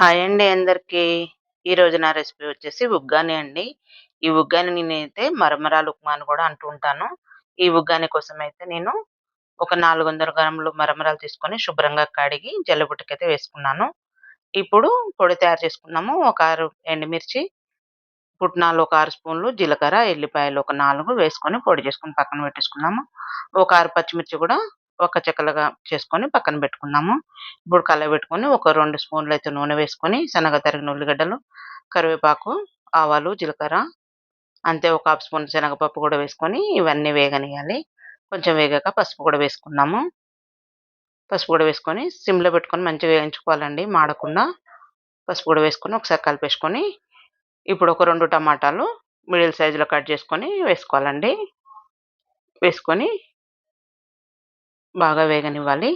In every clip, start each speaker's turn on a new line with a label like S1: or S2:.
S1: Hi అండి అందరికీ. ఈరోజు నా రెసిపీ వచ్చేసి ఉగ్గాని అండి. ఈ ఉగ్గాని నేనైతే మరమరాలు ఉప్మా అని కూడా అంటూ ఉంటాను. ఈ ఉగ్గాని కోసం అయితే నేను ఒక నాలుగు వందల గ్రాములు మరమరాలు తీసుకొని శుభ్రంగా కడిగి జల్లబుట్టకైతే వేసుకున్నాను. ఇప్పుడు పొడి తయారు చేసుకున్నాము. ఒక ఆరు ఎండుమిర్చి పుట్నాలు ఒక ఆరు స్పూన్లు జీలకర్ర ఎల్లిపాయలు ఒక నాలుగు వేసుకొని పొడి చేసుకుని పక్కన పెట్టేసుకున్నాము. ఒక ఆరు పచ్చిమిర్చి కూడా ఒక చెక్కలుగా చేసుకొని పక్కన పెట్టుకున్నాము. ఇప్పుడు కళ్ళ పెట్టుకొని ఒక రెండు స్పూన్లు అయితే నూనె వేసుకొని శనగ తరిగిన ఉల్లిగడ్డలు కరివేపాకు ఆవాలు జీలకర్ర అంతే ఒక హాఫ్ స్పూన్ శనగపప్పు కూడా వేసుకొని ఇవన్నీ వేగనియాలి కొంచెం వేగాక పసుపు కూడా వేసుకున్నాము. పసుపు కూడా వేసుకొని సిమ్లో పెట్టుకొని మంచిగా వేయించుకోవాలండి మాడకుండా. పసుపు కూడా వేసుకొని ఒకసారి కలిపేసుకొని ఇప్పుడు ఒక రెండు టమాటాలు మిడిల్ సైజులో కట్ చేసుకొని వేసుకోవాలండి. వేసుకొని బాగా వేగనివ్వాలి.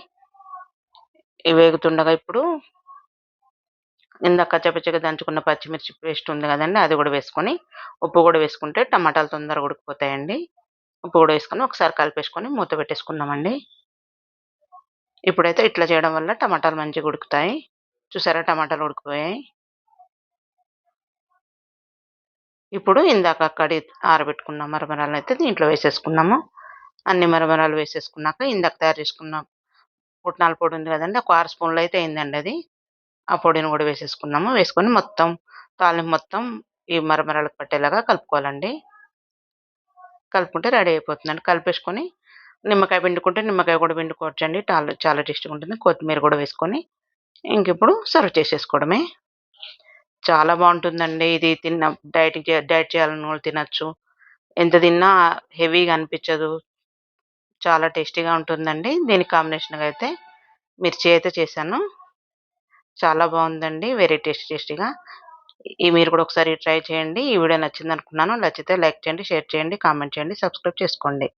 S1: ఇవి వేగుతుండగా ఇప్పుడు ఇందాక కచ్చపచ్చగా దంచుకున్న పచ్చిమిర్చి పేస్ట్ ఉంది కదండి అది కూడా వేసుకొని ఉప్పు కూడా వేసుకుంటే టమాటాలు తొందరగా ఉడికిపోతాయండి. ఉప్పు కూడా వేసుకొని ఒకసారి కలిపేసుకొని మూత పెట్టేసుకుందామండి. ఇప్పుడైతే ఇట్లా చేయడం వల్ల టమాటాలు మంచిగా ఉడుకుతాయి. చూసారా టమాటాలు ఉడికిపోయాయి. ఇప్పుడు ఇందాక కడి ఆరబెట్టుకున్న మరమరాలను అయితే దీంట్లో వేసేసుకున్నాము. అన్ని మరమరాలు వేసేసుకున్నాక ఇందాక తయారు చేసుకున్న పుట్నాల పొడి ఉంది కదండి ఒక ఆరు స్పూన్లు అయితే అయిందండి అది. ఆ పొడిని కూడా వేసేసుకున్నాము. వేసుకొని మొత్తం తాలింపు మొత్తం ఈ మరమరాలకు పట్టేలాగా కలుపుకోవాలండి. కలుపుకుంటే రెడీ అయిపోతుందండి. కలిపేసుకొని నిమ్మకాయ పిండుకుంటే నిమ్మకాయ కూడా పిండుకోవచ్చండి. చాలా చాలా టేస్ట్గా ఉంటుంది. కొత్తిమీర కూడా వేసుకొని ఇంక ఇప్పుడు సర్వ్ చేసేసుకోవడమే. చాలా బాగుంటుందండి. ఇది తిన్న డైట్ డైట్ చేయాలని వాళ్ళు తినచ్చు. ఎంత తిన్నా హెవీగా అనిపించదు. చాలా టేస్టీగా ఉంటుందండి. దీని కాంబినేషన్గా అయితే మిర్చి అయితే చేశాను. చాలా బాగుందండి. వెరీ టేస్టీ టేస్టీగా. ఈ మీరు కూడా ఒకసారి ట్రై చేయండి. ఈ వీడియో నచ్చింది అనుకున్నాను నచ్చితే లైక్ చేయండి షేర్ చేయండి కామెంట్ చేయండి సబ్స్క్రైబ్ చేసుకోండి.